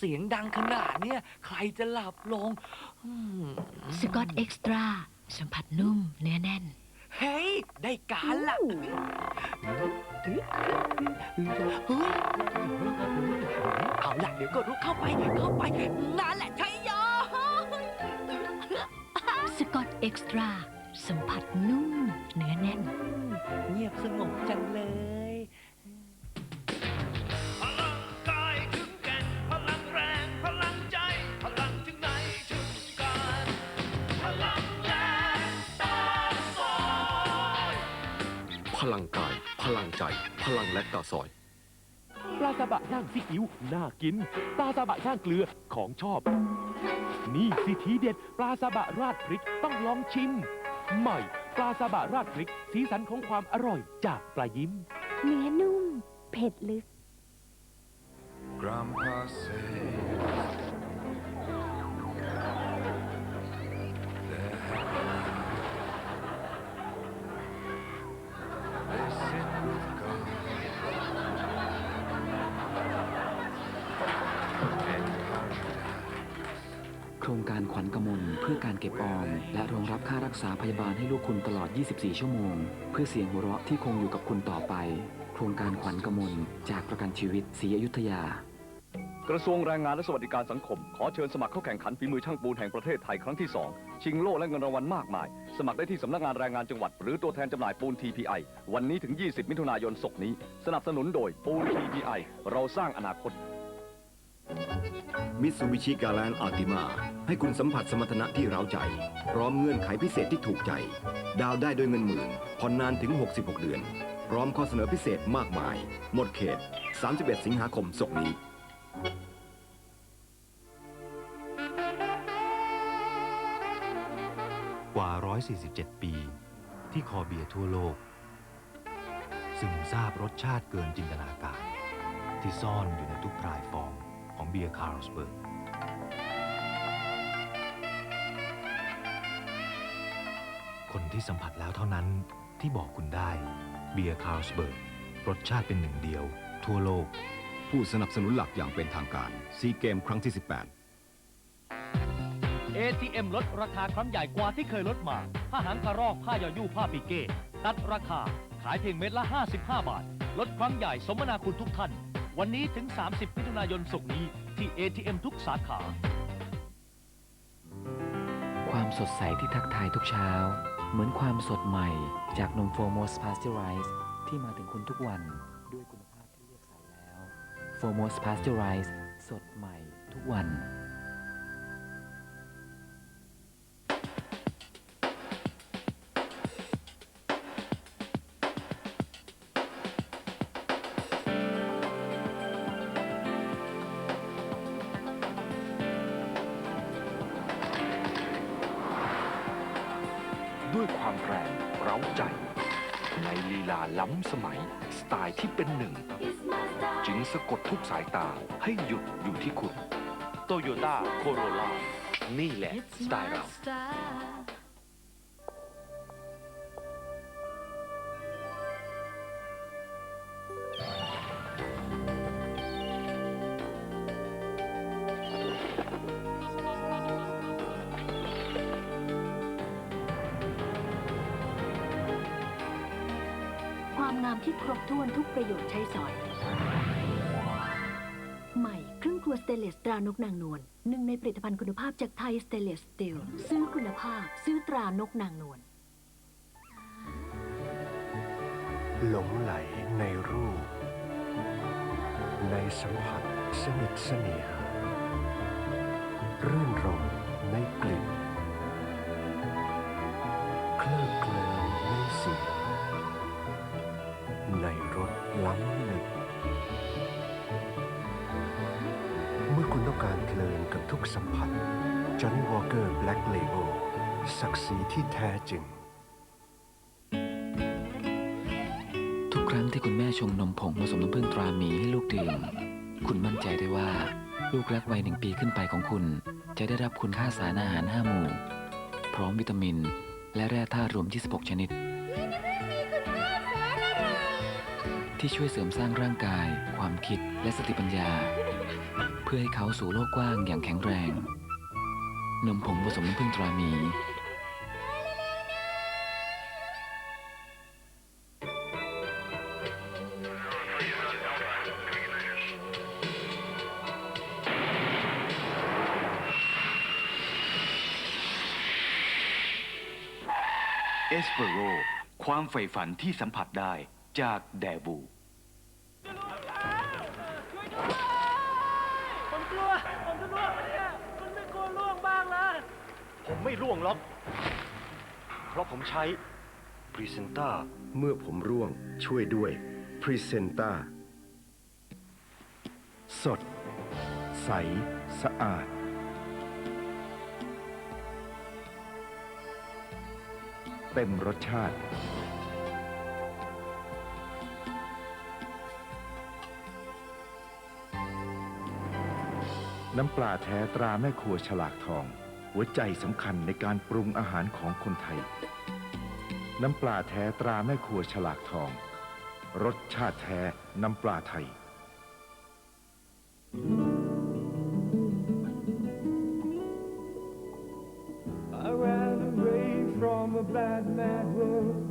เสียงดังขนาดเนี้ยใครจะหลับลงอืมสกอตเอ็กซ์ตร้าสัมผัสนุ่มเนื้อแน่น เฮ้ย ได้การละเฮ้ยเอาละเดี๋ยวก็รุกเข้าไปเข้าไปนั่นแหละใช่ยอสกอตเอ็กซ์ตร้าสัมผัสนุ่มเนื้อแน่น เงียบสงบจังเลย ใจ พลังแลคตาซอย ปลาซาบะย่างซีอิ๊วน่ากิน ปลาซาบะย่างเกลือของชอบ นี่สิทีเด็ด ปลาซาบะราดพริกต้องลองชิม ใหม่ ปลาซาบะราดพริก สีสันของความอร่อยจากปลายิ้ม เนื้อนุ่ม เผ็ดลึก Grandpa says การขวัญกมลเพื่อการเก็บออม และรองรับค่ารักษาพยาบาลให้ลูกคุณตลอด 24 ชั่วโมง เพื่อเสียงหัวเราะที่คงอยู่กับคุณต่อไป โครงการขวัญกมลจากประกันชีวิตศรีอยุธยา กระทรวงแรงงานและสวัสดิการสังคม ขอเชิญสมัครเข้าแข่งขันฝีมือช่างปูนแห่งประเทศไทยครั้งที่ 2 ชิงโล่และเงินรางวัลมากมาย สมัครได้ที่สำนักงานแรงงานจังหวัด หรือตัวแทนจำหน่ายปูน TPI วันนี้ถึง 20 มิถุนายนศกนี้ สนับสนุนโดยปูน TPI เราสร้างอนาคต มิตซูบิชิกาแลนอาติมาให้คุณสัมผัสสมรรถนะที่เร้าใจ พร้อมเงื่อนไขพิเศษที่ถูกใจ ดาวได้ด้วยเงินหมื่นผ่อนนานถึง 66 เดือน พร้อมข้อเสนอพิเศษมากมาย หมดเขต 31 สิงหาคมศกนี้กว่า 147 ปี ที่คอเบียร์ทั่วโลก ซึมซาบรสชาติเกินจินตนาการ ที่ซ่อนอยู่ในทุกพลายฟอง ของเบียร์คาร์ลสเบิร์กคนที่สัมผัสแล้วเท่านั้นที่บอกคุณได้เบียร์คาร์ลสเบิร์กรสชาติเป็นหนึ่งเดียว ทั่วโลก ผู้สนับสนุนหลักอย่างเป็นทางการซีเกมครั้งที่ 18 ATM ลดราคาครั้งใหญ่กว่าที่เคยลดมา ผ้าหางกระรอกผ้ายอยู่ผ้าปีเก้ตัดราคาขายเพียงเม็ดละ 55 บาท ลดครั้งใหญ่สมนาคุณทุกท่าน วันนี้ถึง 30มิถุนายนศกนี้ที่ ATM ทุกสาขา ความสดใสที่ทักทายทุกเช้า เหมือนความสดใหม่จากนมโฟโมสพาสเจอไรส์ที่มาถึงคุณทุกวันด้วยคุณภาพที่เลือกสรรแล้วโฟโมสพาสเจอไรส์สดใหม่ทุกวัน เป็นหนึ่ง จึงสะกดทุกสายตาให้หยุดอยู่ที่คุณ โตโยต้าโคโรล่านี่แหละสไตล์เรา ประโยชน์ใช้สอย ใหม่เครื่องครัวสเตนเลสตรานกนางนวลหนึ่งในผลิตภัณฑ์คุณภาพจากไทยสเตนเลสสตีลซื้อคุณภาพ ซื้อตรานกนางนวลหลงไหลในรูป ในสัมผัสสนิทเสน่หารื่นรมในกลิ่น Johnny Walker Black Label ศักดิ์ศรีที่แท้จริง ทุกครั้งที่คุณแม่ชงนมผงผสมน้ำผึ้งตราหมีให้ลูกดื่ม คุณมั่นใจได้ว่า ลูกรักวัยหนึ่งปีขึ้นไปของคุณ จะได้รับคุณค่าสารอาหาร 5 หมู่ พร้อมวิตามิน และแร่ธาตุรวม 26 ชนิด ที่ช่วยเสริมสร้างร่างกาย ความคิดและสติปัญญา เพื่อให้เขาสู่โลกกว้างอย่างแข็งแรง นมผงผสมน้ำผึ้งตราหมี เอสเปโร ความใฝ่ฝันที่สัมผัสได้จากแดบู ผมกลัว ผมจะล่วงเนี่ยคุณไม่กลัวล่วงบ้างเลย ผม ไม่ร่วงหรอก เพราะผมใช้พรีเซนต้าเมื่อผมร่วงช่วยด้วยพรีเซนต้าสด ใส สะอาด เต็มรสชาติ น้ำปลาแท้ตราแม่ครัวฉลากทอง หัวใจสำคัญในการปรุงอาหารของคนไทย น้ำปลาแท้ตราแม่ครัวฉลากทอง รสชาติแท้น้ำปลาไทย I ran away from a bad, mad world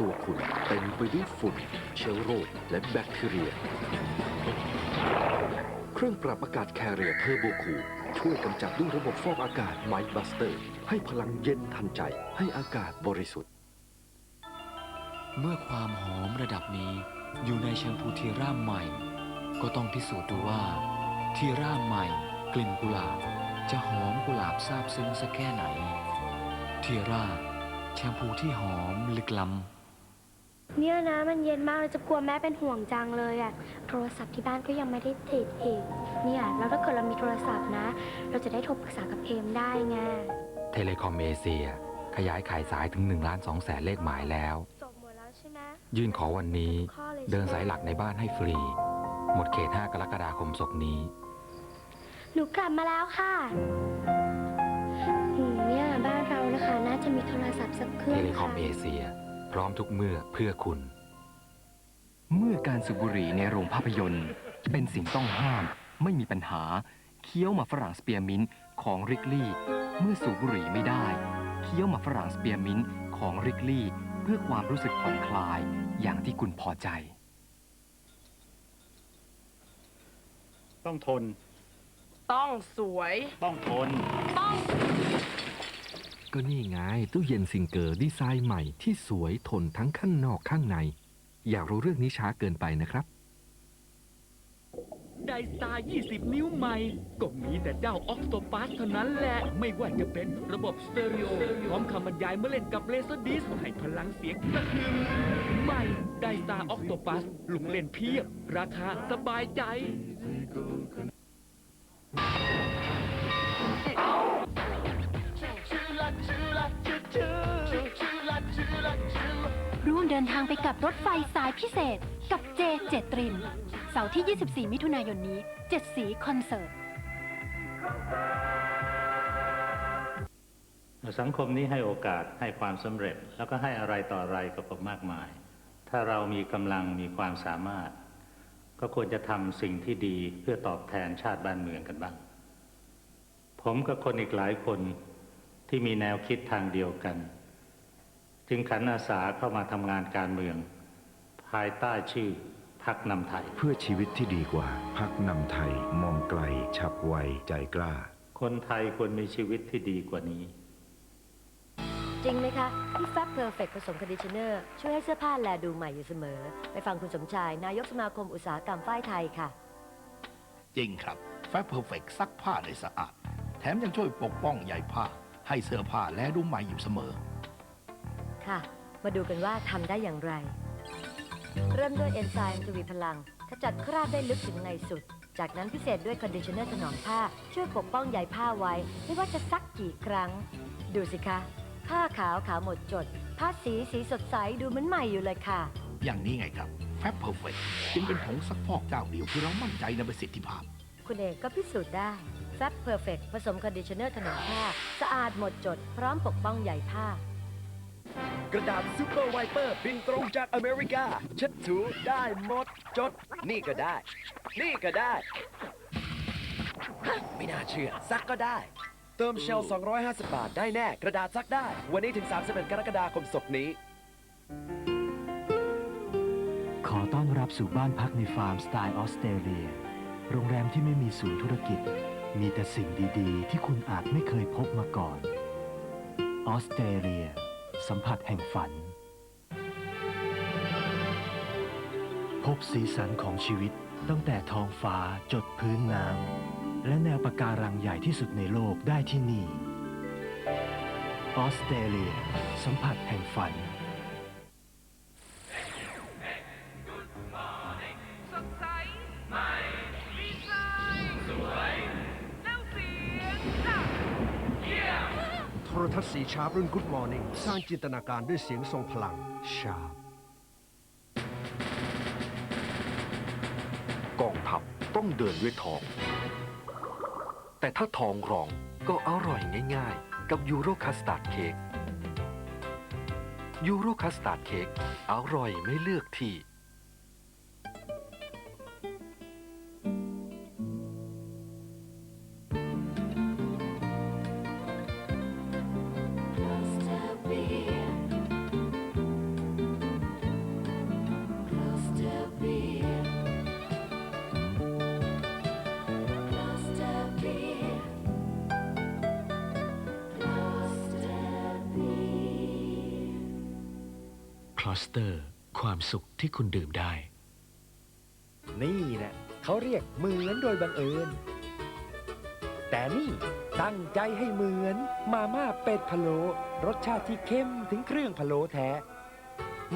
ตัวคุณเต็มไปด้วยฝุ่น เชื้อโรคและแบคทีเรีย เครื่องปรับอากาศแคเรียเทอร์โบคูช่วยกำจัดด้วยระบบฟอกอากาศไมค์บัสเตอร์ ให้พลังเย็นทันใจ ให้อากาศบริสุทธิ์ เมื่อความหอมระดับนี้อยู่ในแชมพูทีร่าใหม่ ก็ต้องพิสูจน์ดูว่า ทีร่าใหม่ กลิ่นกุหลาบ จะหอมกุหลาบซาบซึ้งสักแค่ไหน ทีร่าแชมพูที่หอมลึกล้ำ เนี่ยนะมันเย็นมากเลยจะกลัวแม่เป็นห่วงจังเลยอะโทรศัพท์ที่บ้านก็ยังไม่ได้ติดอีกเนี่ยแล้วถ้าเกิดเรามีโทรศัพท์นะ เราจะได้โทรปรึกษากับเพมได้ไงเทเลคอมเอเชีย ขยายขายสายถึง1ล้าน2แสนเลขหมายแล้ว จบหมดแล้วใช่ไหมยื่นขอวันนี้ ข้อเลยใช่ไหมเดินสายหลักในบ้านให้ฟรี หมดเขต 5 กรกฎาคมศกนี้ หนูกลับมาแล้วค่ะอืมเนี่ยบ้านเรานะคะ น่าจะมีโทรศัพท์สักเคเทรื่องเลคอค่ะมเอเชีย พร้อมทุกเมื่อเพื่อคุณ เมื่อการสูบบุหรี่ในโรงภาพยนตร์ เป็นสิ่งต้องห้าม ไม่มีปัญหา เคี้ยวหมากฝรั่งสเปียร์มินต์ของริกลี่ เมื่อสูบบุหรี่ไม่ได้ เคี้ยวหมากฝรั่งสเปียร์มินต์ของริกลี่ เพื่อความรู้สึกผ่อนคลายอย่างที่คุณพอใจ ต้องทน ต้องสวย ต้องทน ต้อง ก็นี่ไงตู้เย็นซิงเกอร์ดีไซน์ใหม่ที่สวยทนทั้งข้างนอกข้างใน อยากรู้เรื่องนี้ช้าเกินไปนะครับ ไดสตาร์ 20 นิ้วใหม่ ก็มีแต่เจ้าออกโตปัสเท่านั้นแหละ ไม่ว่าจะเป็นระบบสเตอริโอ พร้อมคำบรรยายเมื่อเล่นกับเลเซอร์ดิสให้พลังเสียงกระหึ่มใหม่ ไดสตาร์ออกโตปัสลูกเล่นเพียบ ราคาสบายใจ เดินทางไปกับรถไฟสายพิเศษ กับเจเจตริน เสาร์ที่ 24 มิถุนายนนี้เจ็ดสีคอนเสิร์ต สังคมนี้ให้โอกาสให้ความสำเร็จ แล้วก็ให้อะไรต่ออะไรกับผมมากมาย ถ้าเรามีกำลังมีความสามารถ ก็ควรจะทำสิ่งที่ดีเพื่อตอบแทนชาติบ้านเมืองกันบ้าง ผมกับคนอีกหลายคนที่มีแนวคิดทางเดียวกัน จึงขันอาสาเข้ามาทำงานการเมือง ภายใต้ชื่อพักนำไทย เพื่อชีวิตที่ดีกว่า พักนำไทยมองไกล ฉับไวใจกล้า คนไทยควรมีชีวิตที่ดีกว่านี้ จริงไหมคะ ที่ Fab Perfect ผสมคอนดิชเนอร์ ช่วยให้เสื้อผ้าแลดูใหม่อยู่เสมอ ไปฟังคุณสมชาย นายกสมาคมอุตสาหกรรมฝ้ายไทยค่ะ จริงครับแฟบเพอร์เฟกซักผ้าได้สะอาด แถมยังช่วยปกป้องใยผ้า ให้เสื้อผ้าและดูใหม่อยู่เสมอ ค่ะ มาดูกันว่าทำได้อย่างไร เริ่มด้วยเอนไซม์ทวีพลังขจัดคราบได้ลึกถึงในสุด จากนั้นพิเศษด้วยคอนดิชเนอร์ถนอมผ้า ช่วยปกป้องใยผ้าไว้ ไม่ว่าจะซักกี่ครั้ง ดูสิคะ ผ้าขาวขาวหมดจด ผ้าสีสีสดใสดูเหมือนใหม่อยู่เลยค่ะ อย่างนี้ไงครับแฟบเพอร์เฟกจึงเป็นผงซักฟอกเจ้าเดียวที่เรามั่นใจในประสิทธิภาพ คุณเอกก็พิสูจน์ได้แฟบเพอร์เฟกผสมคอนดิชเนอร์ถนอมผ้า สะอาดหมดจด พร้อมปกป้องใยผ้า กระดาษซูเปอร์ไวเปอร์บินตรงจากอเมริกาเช็ดถูได้หมดจด นี่ก็ได้ นี่ก็ได้ฮะไม่น่าเชื่อ ซักก็ได้ เติมเชล250 บาทได้แน่ กระดาษซักได้ วันนี้ถึง 31 กรกฎาคมศกนี้ ขอต้อนรับสู่บ้านพักในฟาร์มสไตล์ออสเตรเลีย โรงแรมที่ไม่มีศูนย์ธุรกิจ มีแต่สิ่งดี ๆ ที่คุณอาจไม่เคยพบมาก่อน ออสเตรเลีย สัมผัสแห่งฝัน พบสีสันของชีวิตตั้งแต่ท้องฟ้าจดพื้นน้ำและแนวปะการังใหญ่ที่สุดในโลกได้ที่นี่ ออสเตรเลีย สัมผัสแห่งฝัน สีชาร์ปรุ่น Good Morning สร้างจินตนาการด้วยเสียงทรงพลังชาร์ปกองทัพต้องเดินด้วยทอง แต่ถ้าทองรองก็อร่อยง่ายๆ กับยูโรคัสตาร์ดเค้กยูโรคัสตาร์ดเค้กอร่อยไม่เลือกที่ ที่คุณดื่มได้ นี่แหละเขาเรียกเหมือนโดยบังเอิญ แต่นี่ตั้งใจให้เหมือนมาม่าเป็ดพะโล้รสชาติที่เข้มถึงเครื่องพะโล้แท้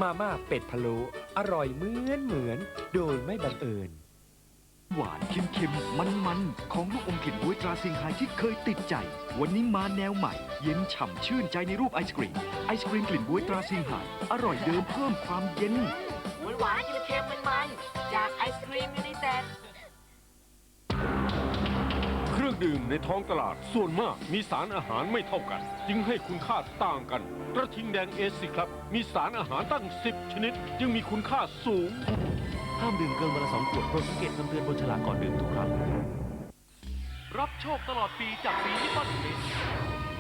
มาม่าเป็ดพะโล้อร่อยเหมือนเหมือน โดยไม่บังเอิญ หวานเค็มๆ มันๆ ของลูกอมกลิ่นบ๊วยตราเซิงไฮที่เคยติดใจ วันนี้มาแนวใหม่ เย็นฉ่ำชื่นใจในรูปไอศกรีม ไอศกรีมกลิ่นบ๊วยตราเซิงไฮอร่อยเดิมเพิ่มความเย็น หวานๆเค็มๆมันๆจากไอศครีมยูนิเต็ดเครื่องดื่มในท้องตลาดส่วนมากมีสารอาหารไม่เท่ากัน จึงให้คุณค่าต่างกัน กระทิงแดงเอสสิครับ มีสารอาหารตั้ง 10 ชนิด จึงมีคุณค่าสูง ห้ามดื่มเกินวันละสองขวดโปรดสังเกตคำเตือนบนฉลากก่อนดื่มทุกครั้ง รับโชคตลอดปีจากสีนิปอนเมน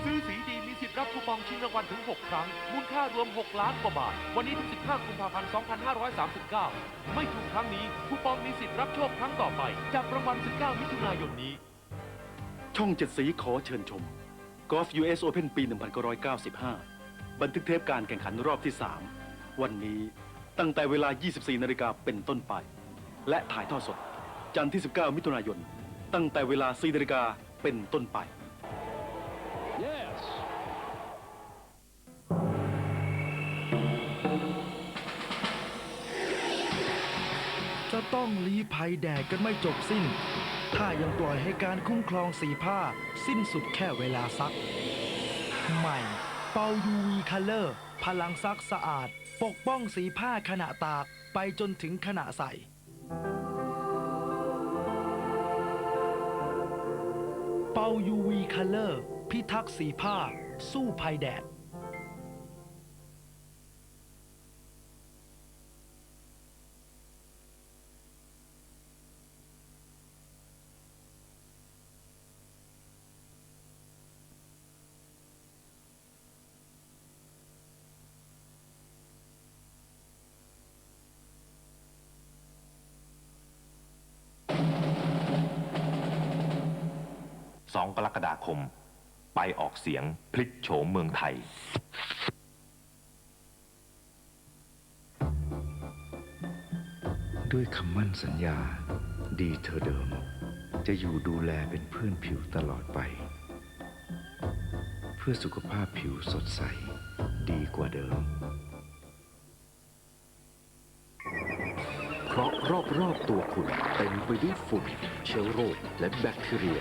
ซื้อสีดีมี สิทธิ์รับคูปองชิงรางวัลถึง 6 ครั้ง มูลค่ารวม 6 ล้านกว่าบาท วันนี้ถึง 15 กุมภาพันธ์ 2539 ไม่ถูกครั้งนี้คูปองมีสิทธิ์รับโชคครั้งต่อไป จากรางวัล 19 มิถุนายนนี้ ช่องเจ็ดสีขอเชิญชมกอล์ฟ US Open ปี 1995 บันทึกเทปการแข่งขันรอบที่ 3 วันนี้ตั้งแต่เวลา 24 นาฬิกาเป็นต้นไป และถ่ายทอดสด จันทร์ที่ 19 มิถุนายน ตั้งแต่เวลา4นาฬิกาเป็นต้นไป ต้องลี้ภัยแดดกันไม่จบสิ้น ถ้ายังปล่อยให้การคุ้มครองสีผ้า สิ้นสุดแค่เวลาซัก ใหม่ เป่า UV Color พลังซักสะอาด ปกป้องสีผ้าขณะตากไปจนถึงขณะใส่เป่า UV Color พิทักษ์สีผ้า สู้ภัยแดด 2 กรกฎาคม ไปออกเสียงพลิกโฉมเมืองไทย ด้วยคำมั่นสัญญาดีเธอเดิม จะอยู่ดูแลเป็นเพื่อนผิวตลอดไป เพื่อสุขภาพผิวสดใส ดีกว่าเดิม เพราะรอบๆตัวคุณเต็มไปด้วยฝุ่น เชื้อโรคและแบคทีเรีย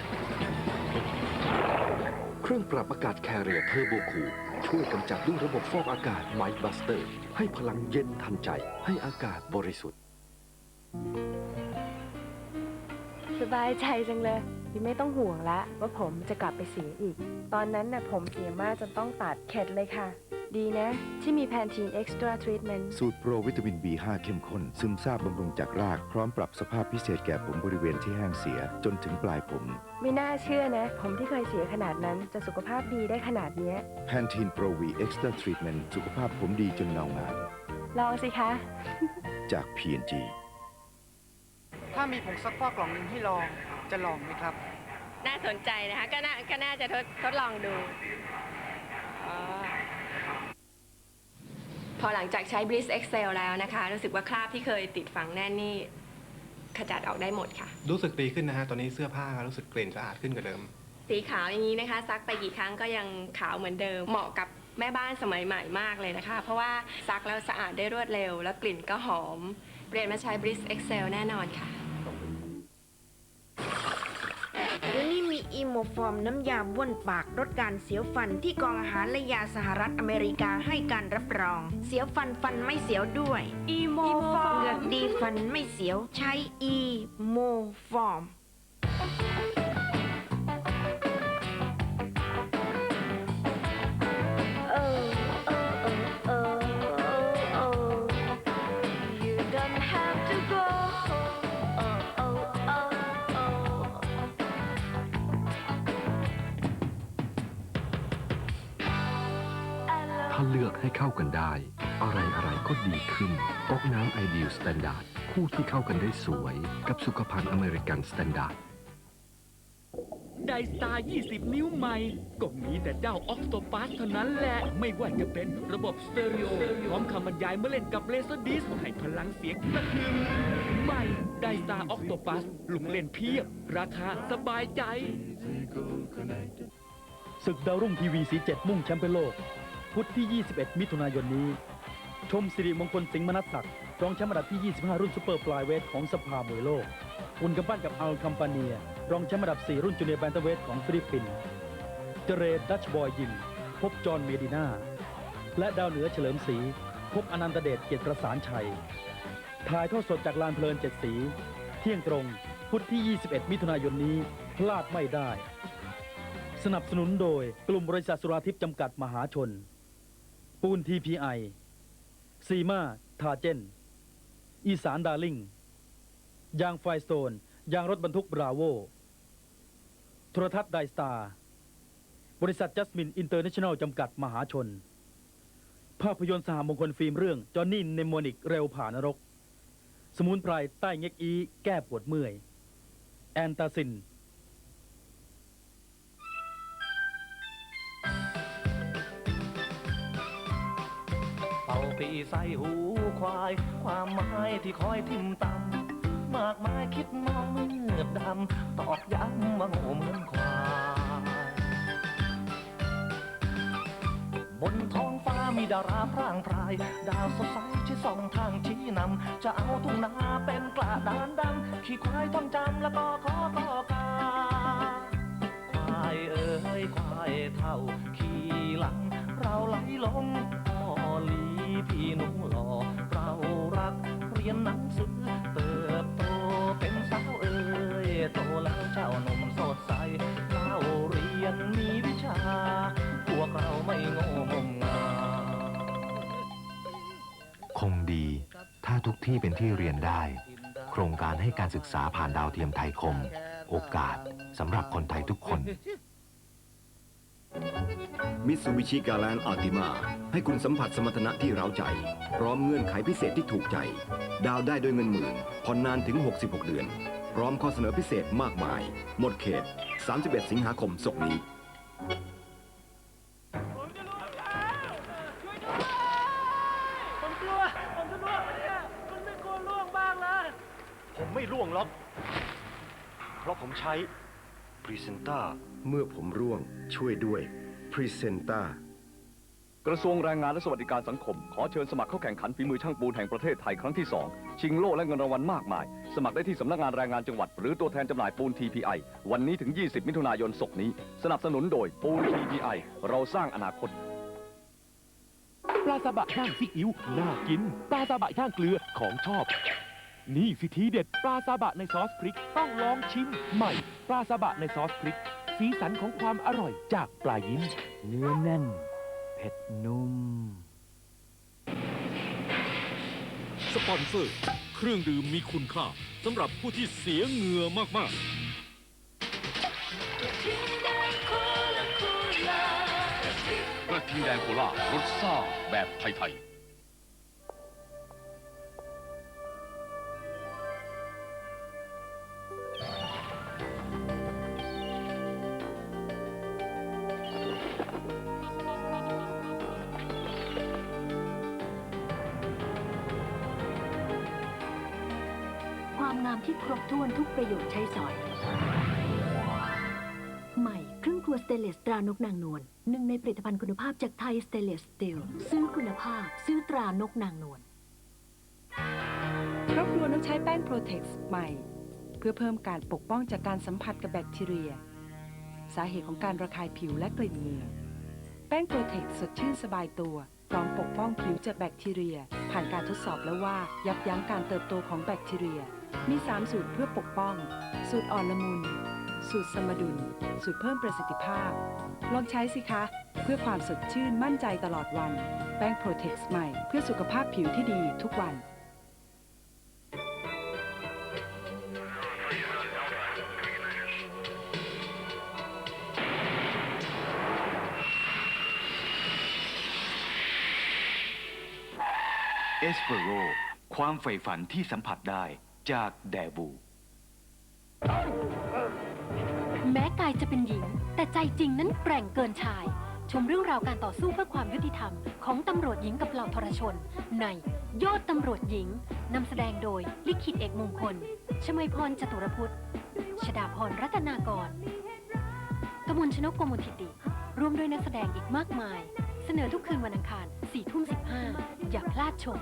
เครื่องปรับอากาศแคเรียเทอร์โบคูช่วยกำจัดด้วยระบบฟอกอากาศไมค์บัสเตอร์ ให้พลังเย็นทันใจให้อากาศบริสุทธิ์ สบายใจจังเลยที่ไม่ต้องห่วงละว่าผมจะกลับไปเสียอีก ตอนนั้นน่ะผมเสียมากจนต้องตัดเข็ดเลยค่ะ ดีนะ ที่มีแพนทีนเอ็กซ์ตร้าทรีทเมนต์สูตรโปรวิตามิน B5 เข้มข้น ซึมซาบบำรุงจากราก พร้อมปรับสภาพพิเศษแก่ผมบริเวณที่แห้งเสีย จนถึงปลายผม ไม่น่าเชื่อนะ ผมที่เคยเสียขนาดนั้นจะสุขภาพดีได้ขนาดเนี้ยแพนทีนโปรวีเอ็กซ์ตร้าทรีทเมนต์สุขภาพผมดีจนเงางามลองสิคะ จาก P&G ถ้ามีผงซักฟอกกล่องหนึ่งให้ลองจะลองไหมครับ น่าสนใจนะคะ ก็น่าก็น่าจะทดทดลองดูอ๋อพ อหลังจากใช้ Bliss Excel แล้วนะคะ รู้สึกว่าคราบที่เคยติดฝังแน่นนี่ขจัดออกได้หมดค่ะ รู้สึกดีขึ้นนะฮะ ตอนนี้เสื้อผ้ารู้สึกเกลิ่นสะอาดขึ้นกว่าเดิม สีขาวอย่างนี้นะคะ ซักไปกี่ครั้งก็ยังขาวเหมือนเดิม เหมาะกับแม่บ้านสมัยใหม่มากเลยนะคะ เพราะว่าซักแล้วสะอาดได้รวดเร็ว แล้วกลิ่นก็หอม เปลี่ยนมาใช้ Bliss Excel แน่นอนค่ะ เดี๋ยวนี้มี อีโมฟอร์มน้ำยาบ้วนปากลดการเสียวฟันที่กองอาหารและยาสหรัฐอเมริกาให้การรับรอง เสียวฟันฟันไม่เสียวด้วย อีโมฟอร์มเหงือกดีฟันไม่เสียวใช้อีโมฟอร์ม ให้เข้ากันได้ อะไรอะไรก็ดีขึ้นก๊อกน้ำไอเดียสแตนดาร์ดคู่ที่เข้ากันได้สวยกับสุขภัณฑ์อเมริกันสแตนดาร์ดไดสตาร์ 20 นิ้วใหม่ ก็มีแต่เจ้าออกโตปัสเท่านั้นแหละ ไม่ว่าจะเป็นระบบสเตอริโอ พร้อมคำบรรยายเมื่อเล่นกับเลเซอร์ดิสให้พลังเสียงกระหึ่มใหม่ไดสตาร์ออกโตปัสลูกเล่นเพียบ ราคาสบายใจ ศึกดาวรุ่งทีวีสีเจ็ดมุ่งแชมป์เปี้ยนโลก พุธที่ 21 มิถุนายนนี้ ชมสิริมงคลสิงห์มนัสศักดิ์รองแชมป์อันดับที่ 25 รุ่นซูเปอร์ฟลายเวทของสภามวยโลกอุ่นกำปั้นกับอัลคัมปาเนีย รองแชมป์อันดับ 4 รุ่นจูเนียร์แบนเทเวทของฟิลิปปินส์เจเรดดัชบอยยิมพบจอห์นเมดิน่า และดาวเหนือเฉลิมศรีพบอนันตเดชเกียรติประสานชัย ถ่ายทอดสดจากลานเพลินเจ็ดสี เที่ยงตรง พุธที่ 21 มิถุนายนนี้พลาดไม่ได้ สนับสนุนโดยกลุ่มบริษัทสุราทิพย์จำกัดมหาชน ปูน TPI ซีมาทาเจน อีสานดาริ่งยางไฟสโตน ยางรถบรรทุกบราโว โทรทัศน์ไดสตาร์ บริษัทจัสมินอินเตอร์เนชั่นแนลจำกัดมหาชน ภาพยนตร์สหมงคลฟิล์มเรื่อง จอห์นนี่เนมโมนิกเร็วผ่านรก สมุนไพรใต้เง็กอี แก้ปวดเมื่อย แอนตาซิน เป่าปีใส่หูควาย ความหมายที่คอยทิมตำมากมายคิดมองมืดดำตอกย้ำว่าโง่เหมือนควาย บนท้องฟ้ามีดาราพร่างพราย ดาวสดใสที่ส่องทางชี้นำ จะเอาทุ่งนาเป็นกระดานดำ ขี่ควายท่องจำแล้วก็ขอก็กาควายเอ้ยควายเท่า ขี่หลัง เราไหลลง หนูหล่อเรารักเรียนหนังสือเติบโตเป็นสาวเอ้ยโตแล้วเจ้าหนุ่มสดใสเล่าเรียนมีวิชา พวกเราไม่โง่งมงายคงดี ถ้าทุกที่เป็นที่เรียนได้ โครงการให้การศึกษาผ่านดาวเทียมไทยคม โอกาสสำหรับคนไทยทุกคน มิตซูบิชิกาแลนอาติมาให้คุณสัมผัสสมรรถนะที่เร้าใจ พร้อมเงื่อนไขพิเศษที่ถูกใจ ดาวได้ด้วยเงินหมื่นผ่อนนานถึง 66 เดือน พร้อมข้อเสนอพิเศษมากมาย หมดเขต 31 สิงหาคมศกนี้ ผมกลัว ผมจะล่วงเนี่ยคุณไม่กลัวล่วงบ้างเลยผมไม่ร่วงหรอก เพราะผมใช้พรีเซนต้าเมื่อผมร่วงช่วยด้วย พรีเซนต้ากระทรวงแรงงานและสวัสดิการสังคม ขอเชิญสมัครเข้าแข่งขันฝีมือช่างปูนแห่งประเทศไทยครั้งที่ 2 ชิงโล่และเงินรางวัลมากมาย สมัครได้ที่สำนักงานแรงงานจังหวัด หรือตัวแทนจำหน่ายปูน TPI วันนี้ถึง 20 มิถุนายนศกนี้ สนับสนุนโดยปูน TPI เราสร้างอนาคตลาซาบะย่างซีอิ๊วน่ากินปลาซาบะย่างเกลือของชอบ นี่สิทีเด็ดปลาซาบะในซอสพริก ต้องลองชิมใหม่ปลาซาบะในซอสพริก สีสันของความอร่อยจากปลายิ้ม เนื้อแน่น เผ็ดนุ่ม สปอนเซอร์ เครื่องดื่มมีคุณค่าสำหรับผู้ที่เสียเหงื่อมาก กระทิงแดงโคลารสซ่าแบบไทย ๆ งามที่ครบถ้วนทุกประโยชน์ใช้สอย ใหม่เครื่องครัวสเตนเลสตรานกนางนวลหนึ่งในผลิตภัณฑ์คุณภาพจากไทยสเตนเลสสตีลซื้อคุณภาพ ซื้อตรานกนางนวลครอบครัวต้องใช้แป้งโปรเท็กซ์ใหม่ เพื่อเพิ่มการปกป้องจากการสัมผัสกับแบคทีเรีย สาเหตุของการระคายผิวและกลิ่นเหงื่อแป้งโปรเท็กซ์สดชื่นสบายตัวพร้อมปกป้องผิวจากแบคทีเรีย ผ่านการทดสอบแล้วว่า ยับยั้งการเติบโตของแบคทีเรีย มี 3 สูตรเพื่อปกป้อง สูตรอ่อนละมุน สูตรสมดุล สูตรเพิ่มประสิทธิภาพ ลองใช้สิคะ เพื่อความสดชื่นมั่นใจตลอดวัน แป้งโปรเท็กซ์ใหม่เพื่อสุขภาพผิวที่ดีทุกวัน เอสเปโรความใฝ่ฝันที่สัมผัสได้ จากแดบู แม้กายจะเป็นหญิง แต่ใจจริงนั้นแกร่งเกินชาย ชมเรื่องราวการต่อสู้เพื่อความยุติธรรม ของตำรวจหญิงกับเหล่าทรชน ในยอดตำรวจหญิงนำแสดงโดยลิขิตเอกมงคล ชมยพรจตุรพุทธชดาพรรัตนากรกมลชนกกมลทิติ ร่วมด้วยนักแสดงอีกมากมาย เสนอทุกคืนวันอังคาร4ทุ่ม15 อย่าพลาดชม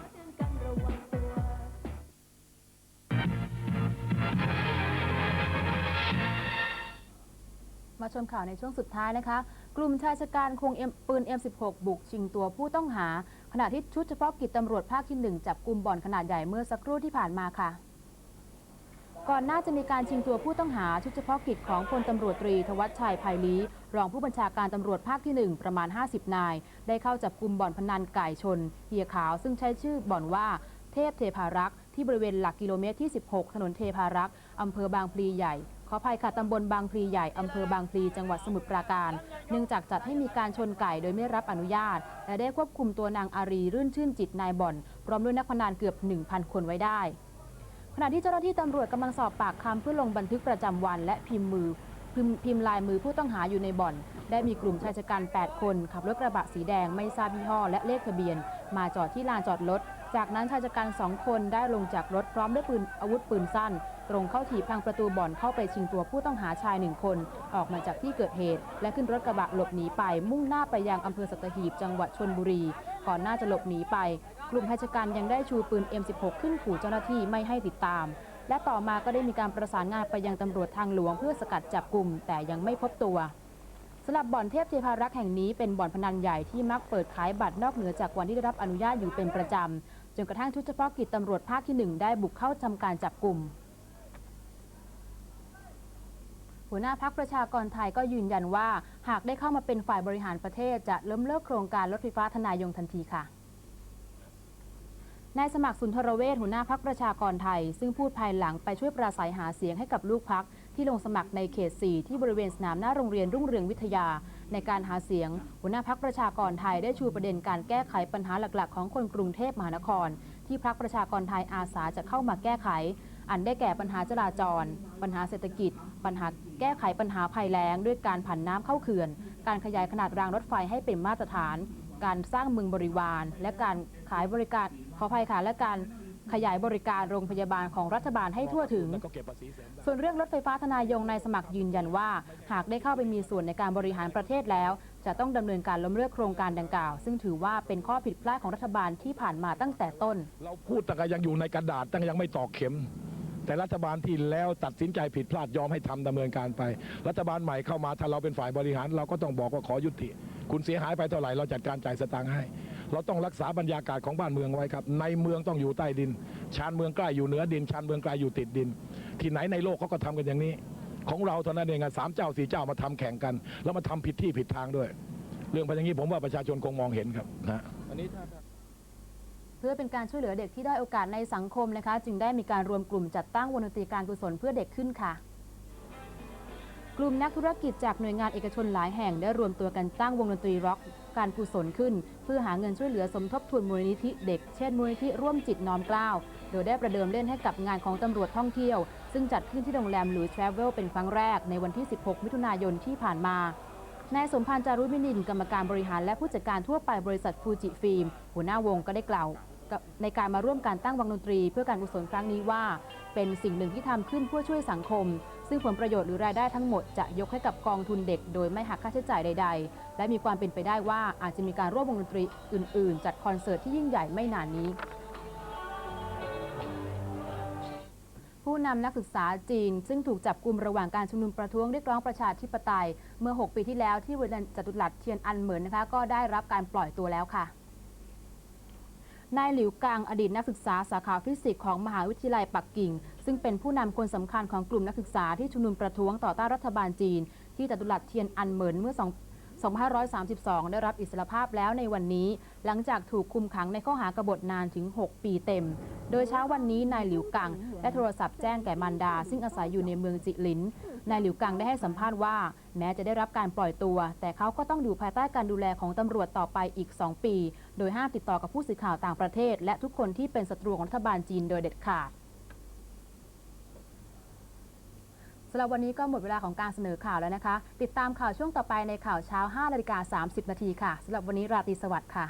มาชมข่าวในช่วงสุดท้ายนะคะ กลุ่มชายชะกันคงเอ็มปืน M16 บุกชิงตัวผู้ต้องหา ขณะที่ชุดเฉพาะกิจตำรวจภาคที่ 1 จับกลุ่มบ่อนขนาดใหญ่เมื่อสักครู่ที่ผ่านมาค่ะ ก่อนหน้าจะมีการชิงตัวผู้ต้องหาชุดเฉพาะกิจของพลตำรวจตรีทวัชชัยไพลีรองผู้บัญชาการตำรวจภาคที่ 1 ประมาณ 50 นาย ได้เข้าจับกลุ่มบ่อนพนันไก่ชนเฮียขาวซึ่งใช้ชื่อบ่อนว่าเทพเทพารักษ์ ที่บริเวณหลักกิโลเมตรที่ 16 ถนนเทพารักษ์อำเภอบางพลีใหญ่ขออภัยค่ะตำบลบางพลีใหญ่อำเภอบางพลีจังหวัดสมุทรปราการ เนื่องจากจัดให้มีการชนไก่โดยไม่รับอนุญาต และได้ควบคุมตัวนางอารีรื่นชื่นจิตนายบ่อนพร้อมด้วยนักพนันเกือบ 1,000 คนไว้ได้ ขณะที่เจ้าหน้าที่ตำรวจกำลังสอบปากคำเพื่อลงบันทึกประจำวัน และพิมพ์มือพิมพ์พิมพ์ลายมือผู้ต้องหาอยู่ในบ่อน ได้มีกลุ่มชายชะกัน 8 คน ขับรถกระบะสีแดงไม่ทราบยี่ห้อและเลขทะเบียน มาจอดที่ลานจอดรถ จากนั้นชายชะกันสองคนได้ลงจากรถพร้อมด้วยปืนอาวุธปืนสั้น ตรงเข้าถีบพังประตูบ่อนเข้าไปชิงตัวผู้ต้องหาชายหนึ่งคน ออกมาจากที่เกิดเหตุ และขึ้นรถกระบะหลบหนีไป มุ่งหน้าไปยังอำเภอสัตหีบจังหวัดชนบุรี ก่อนหน้าจะหลบหนีไป กลุ่มชายชะกันยังได้ชูปืน M16 ขึ้นขู่เจ้าหน้าที่ไม่ให้ติดตาม และต่อมาก็ได้มีการประสานงานไปยังตำรวจทางหลวงเพื่อสกัดจับกลุ่มแต่ยังไม่พบตัวสำหรับบ่อนเทพเทพารักษ์แห่งนี้เป็นบ่อนพนันใหญ่ที่มักเปิดขายบัตรนอกเหนือจากวันที่ได้รับอนุญาตอยู่เป็นประจำ จนกระทั่งชุดเฉพาะกิจตำรวจภาคที่ 1 ได้บุกเข้าทำการจับกลุ่ม หัวหน้าพักประชากรไทยก็ยืนยันว่า หากได้เข้ามาเป็นฝ่ายบริหารประเทศจะล้มเลิกโครงการรถไฟฟ้าทนายงทันทีค่ะนายสมัครสุนทรเวชหัวหน้าพักประชากรไทย ซึ่งพูดภายหลังไปช่วยปราศัยหาเสียงให้กับลูกพักที่ลงสมัครในเขต 4 ที่บริเวณสนามหน้าโรงเรียนรุ่งเรืองวิทยาในการหาเสียง หัวหน้าพักประชากรไทยได้ชูประเด็นการแก้ไขปัญหาหลักๆ ของคนกรุงเทพมหานคร ที่พักประชากรไทยอาสาจะเข้ามาแก้ไข อันได้แก่ปัญหาจราจร ปัญหาเศรษฐกิจ ปัญหาแก้ไขปัญหาภัยแล้ง ด้วยการผันน้ำเข้าเขื่อน การขยายขนาดรางรถไฟให้เป็นมาตรฐาน การสร้างเมืองบริวาร และการขายบริการขออภัยค่ะและการ ขยายบริการโรงพยาบาลของรัฐบาลให้ทั่วถึง ส่วนเรื่องรถไฟฟ้าทนายงนายสมัครยืนยันว่า หากได้เข้าไปมีส่วนในการบริหารประเทศแล้ว จะต้องดำเนินการล้มเลิกโครงการดังกล่าว ซึ่งถือว่าเป็นข้อผิดพลาดของรัฐบาลที่ผ่านมาตั้งแต่ต้น เราพูดแต่ก็ยังอยู่ในกระดาษตั้งยังไม่ตอกเข็มแต่รัฐบาลที่แล้วตัดสินใจผิดพลาดยอมให้ทำดำเนินการไป รัฐบาลใหม่เข้ามาถ้าเราเป็นฝ่ายบริหาร เราก็ต้องบอกว่าขอยุติ คุณเสียหายไปเท่าไหร่เราจัดการจ่ายสตางค์ให้ เราต้องรักษาบรรยากาศของบ้านเมืองไว้ครับ ในเมืองต้องอยู่ใต้ดิน ชานเมืองใกล้อยู่เหนือดิน ชานเมืองไกลอยู่ติดดิน ที่ไหนในโลกเขาก็ทำกันอย่างนี้ ของเราเท่านั้นเองอะสามเจ้าสี่เจ้ามาทำแข่งกัน แล้วมาทำผิดที่ผิดทางด้วย เรื่องเป็นอย่างนี้ผมว่าประชาชนคงมองเห็นครับนะอันนี้ถ้าเพื่อเป็นการช่วยเหลือเด็กที่ได้โอกาสในสังคมนะคะ จึงได้มีการรวมกลุ่มจัดตั้งวงดนตรีการกุศลเพื่อเด็กขึ้นค่ะ กลุ่มนักธุรกิจจากหน่วยงานเอกชนหลายแห่งได้รวมตัวกันตั้งวงดนตรีร็อกการกุศลขึ้น เพื่อหาเงินช่วยเหลือสมทบทุนมูลนิธิเด็ก เช่นมูลนิธิร่วมจิตน้อมเกล้า โดยได้ประเดิมเล่นให้กับงานของตำรวจท่องเที่ยว ซึ่งจัดขึ้นที่โรงแรมหลุยส์ทราเวลเป็นครั้งแรกในวันที่ 16 มิถุนายนที่ผ่านมานายสมพันธ์จารุมินินกรรมการบริหารและผู้จัดการทั่วไปบริษัทฟูจิฟิล์มหัวหน้าวงก็ได้กล่าวในการมาร่วมการตั้งวงดนตรี เพื่อการกุศลครั้งนี้ว่า เป็นสิ่งหนึ่งที่ทำขึ้นเพื่อช่วยสังคม ซึ่งผลประโยชน์หรือรายได้ทั้งหมดจะยกให้กับกองทุนเด็ก โดยไม่หักค่าใช้จ่ายใด ๆ และมีความเป็นไปได้ว่าอาจจะมีการร่วมวงดนตรีอื่น ๆ จัดคอนเสิร์ตที่ยิ่งใหญ่ไม่นานนี้ผู้นำนักศึกษาจีน ซึ่งถูกจับกลุ่มระหว่างการชุมนุมประท้วงเรียกร้องประชาธิปไตย เมื่อ 6 ปีที่แล้วที่บริเวณจตุรัสเทียนอันเหมินนะคะก็ได้รับการปล่อยตัวแล้วค่ะ นายหลิวกังอดีตนักศึกษาสาขาฟิสิกส์ของมหาวิทยาลัยปักกิ่ง ซึ่งเป็นผู้นำคนสำคัญของกลุ่มนักศึกษาที่ชุมนุมประท้วงต่อต้านรัฐบาลจีน ที่จตุรัสเทียนอันเหมินเมื่อ 2532 ได้รับอิสรภาพแล้วในวันนี้ หลังจากถูกคุมขังในข้อหากบฏนานถึง 6 ปีเต็ม โดยเช้าวันนี้นายหลิวกังได้โทรศัพท์แจ้งแก่มารดา ซึ่งอาศัยอยู่ในเมืองจิลินนายหลิวกังได้ให้สัมภาษณ์ว่า แม้จะได้รับการปล่อยตัว แต่เขาก็ต้องอยู่ภายใต้การดูแลของตำรวจต่อไปอีก 2 ปี โดยห้ามติดต่อกับผู้สื่อข่าวต่างประเทศ และทุกคนที่เป็นศัตรูของรัฐบาลจีนโดยเด็ดขาดสำหรับวันนี้ก็หมดเวลาของการเสนอข่าวแล้วนะคะ ติดตามข่าวช่วงต่อไปในข่าวเช้า5นาฬิกา30 นาทีค่ะสำหรับวันนี้ราตรีสวัสดิ์ค่ะ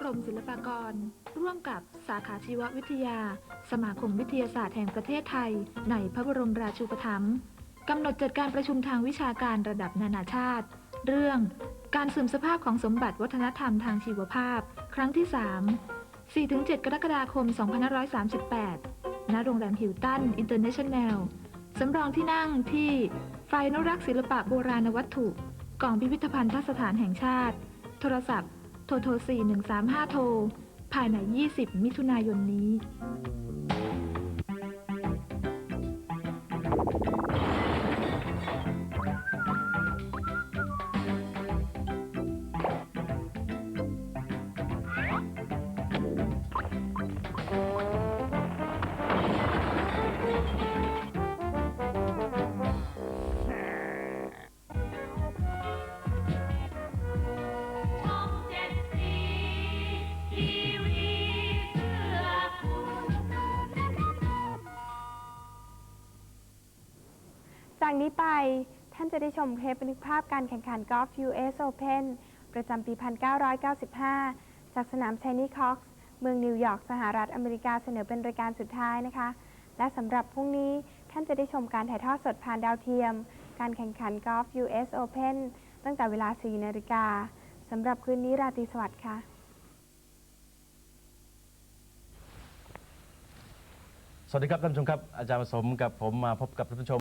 กรมศิลปากร ร่วมกับสาขาชีววิทยา สมาคมวิทยาศาสตร์แห่งประเทศไทย ในพระบรมราชูปถัมภ์ กำหนดจัดการประชุมทางวิชาการระดับนานาชาติ เรื่อง การเสื่อมสภาพของสมบัติวัฒนธรรมทางชีวภาพ ครั้งที่ 3 4-7 กรกฎาคม 2538 ณ โรงแรมฮิลตัน อินเตอร์เนชั่นแนล สำรองที่นั่งที่ฝ่ายนุรักษ์ศิลปะโบราณวัตถุ กองพิพิธภัณฑสถานแห่งชาติ โทรศัพท์ โทรโทร 4135 โทร ภายใน 20 มิถุนายนนี้ จากนี้ไปท่านจะได้ชมเทปบันทึกภาพการแข่งขันกอล์ฟ US Open ประจำปี 1995 จากสนามชัยนีคอกส์เมืองนิวยอร์กสหรัฐอเมริกาเสนอเป็นรายการสุดท้ายนะคะ และสำหรับพรุ่งนี้ท่านจะได้ชมการถ่ายทอดสดผ่านดาวเทียม การแข่งขันกอล์ฟ US Open ตั้งแต่เวลา 4 นาฬิกาสำหรับคืนนี้ราตรีสวัสดิ์ค่ะสวัสดีครับท่านผู้ชมครับ อาจารย์ผสมกับผมมาพบกับท่านผู้ชม